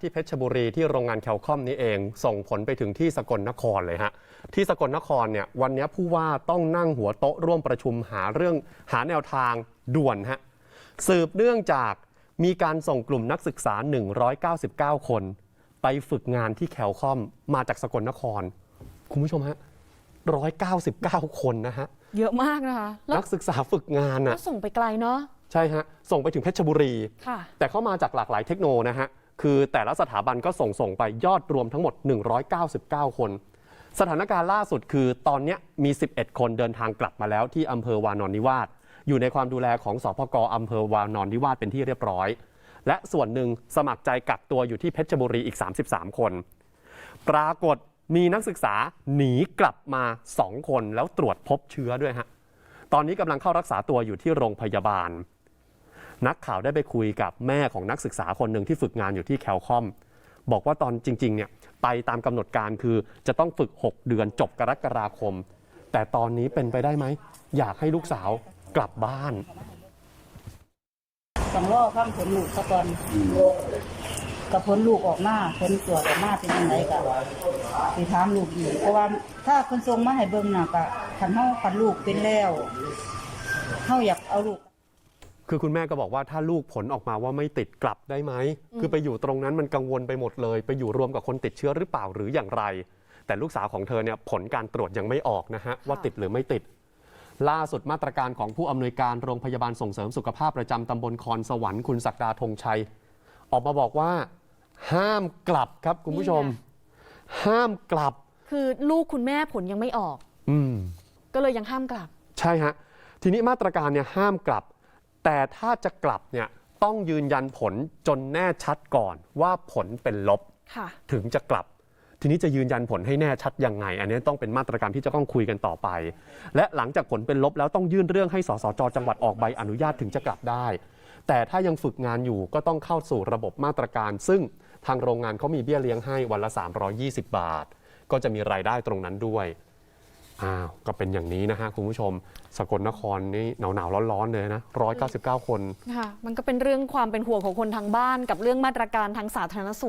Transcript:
ที่เพชรบุรีที่โรงงานแคลคอมนี้เอง ส่งผลไปถึงที่สกลนครเลยฮะที่สกลนครเนี่ยวันนี้ผู้ว่าต้องนั่งหัวโต๊ะร่วมประชุมหาเรื่องหาแนวทางด่วนฮะสืบเนื่องจากมีการส่งกลุ่มนักศึกษา 199 คน ไปฝึกงานที่แคลคอมมาจากสกลนคร คุณผู้ชมฮะ199 คนนะฮะเยอะมากนะคะแล้วนักศึกษาฝึกงานก็น่ะส่งไปไกลเนาะใช่ฮะ ส่งไปถึงเพชรบุรีค่ะแต่เข้ามาจากหลากหลายเทคโนนะฮะ คือแต่ละสถาบันก็ส่งส่งไปยอดรวมทั้งหมด 199 คน สถานการณ์ล่าสุดคือตอนนี้มี 11 คนเดินทางกลับมาแล้วที่อำเภอวานอนนิวาสอยู่ในความดูแลของสพกอำเภอวานอนนิวาสเป็นที่เรียบร้อย และส่วนหนึ่งสมัครใจกักตัวอยู่ที่เพชรบุรีอีก 33 คน ปรากฏมีนักศึกษาหนีกลับมา 2 คนแล้วตรวจพบเชื้อด้วยฮะตอนนี้กำลังเข้ารักษาตัวอยู่ที่โรงพยาบาล นักข่าวได้ไปคุยกับแม่ของนักศึกษาคนหนึ่งที่ฝึกงานอยู่ที่แคลคอม บอกว่าตอนจริงๆเนี่ยไปตามกำหนดการคือจะต้องฝึก 6 เดือนจบกรกฎาคม แต่ตอนนี้เป็นไปได้ไหม อยากให้ลูกสาวกลับบ้านต้องรอฟังผลลูกซะกอนกับผลลูกออกมาผลตรวจออกมาเป็นยังไงก็สิถามลูกอีกเพราะว่าถ้าคนส่งมาให้เบิ่งน่ะก็คันเฮาคันลูกเป็นแล้วเฮาอยากเอาลูก คือคุณแม่ก็บอกว่าถ้าลูกผลออกมาว่าไม่ติดกลับได้ไหม คือไปอยู่ตรงนั้นมันกังวลไปหมดเลย ไปอยู่รวมกับคนติดเชื้อหรือเปล่าหรืออย่างไร แต่ลูกสาวของเธอเนี่ยผลการตรวจยังไม่ออกนะฮะว่าติดหรือไม่ติด ล่าสุดมาตรการของผู้อำนวยการโรงพยาบาลส่งเสริมสุขภาพประจำตำบลคอนสวรรค์คุณศักดาธงชัย ออกมาบอกว่า ห้ามกลับครับคุณผู้ชม ห้ามกลับ คือลูกคุณแม่ผลยังไม่ออก อืมก็เลยยังห้ามกลับ ใช่ฮะทีนี้มาตรการเนี่ยห้ามกลับ แต่ถ้าจะกลับเนี่ยต้องยืนยันผลจนแน่ชัดก่อนว่าผลเป็นลบค่ะถึงจะกลับ ทีนี้จะยืนยันผลให้แน่ชัดยังไง อันนี้ต้องเป็นมาตรการที่จะต้องคุยกันต่อไป และหลังจากผลเป็นลบแล้วต้องยื่นเรื่องให้สสจจังหวัดออกใบอนุญาตถึงจะกลับได้ แต่ถ้ายังฝึกงานอยู่ก็ต้องเข้าสู่ระบบมาตรการ ซึ่งทางโรงงานเขามีเบี้ยเลี้ยงให้วันละ 320 บาท ก็จะมีรายได้ตรงนั้นด้วย อ้าวก็เป็นอย่างนี้นะฮะคุณผู้ชม สกลนครนี่หนาวหนาวๆร้อนๆเลยนะ199คน ค่ะมันก็เป็นเรื่องความเป็นห่วงของคนทางบ้านกับเรื่องมาตรการทางสาธารณสุข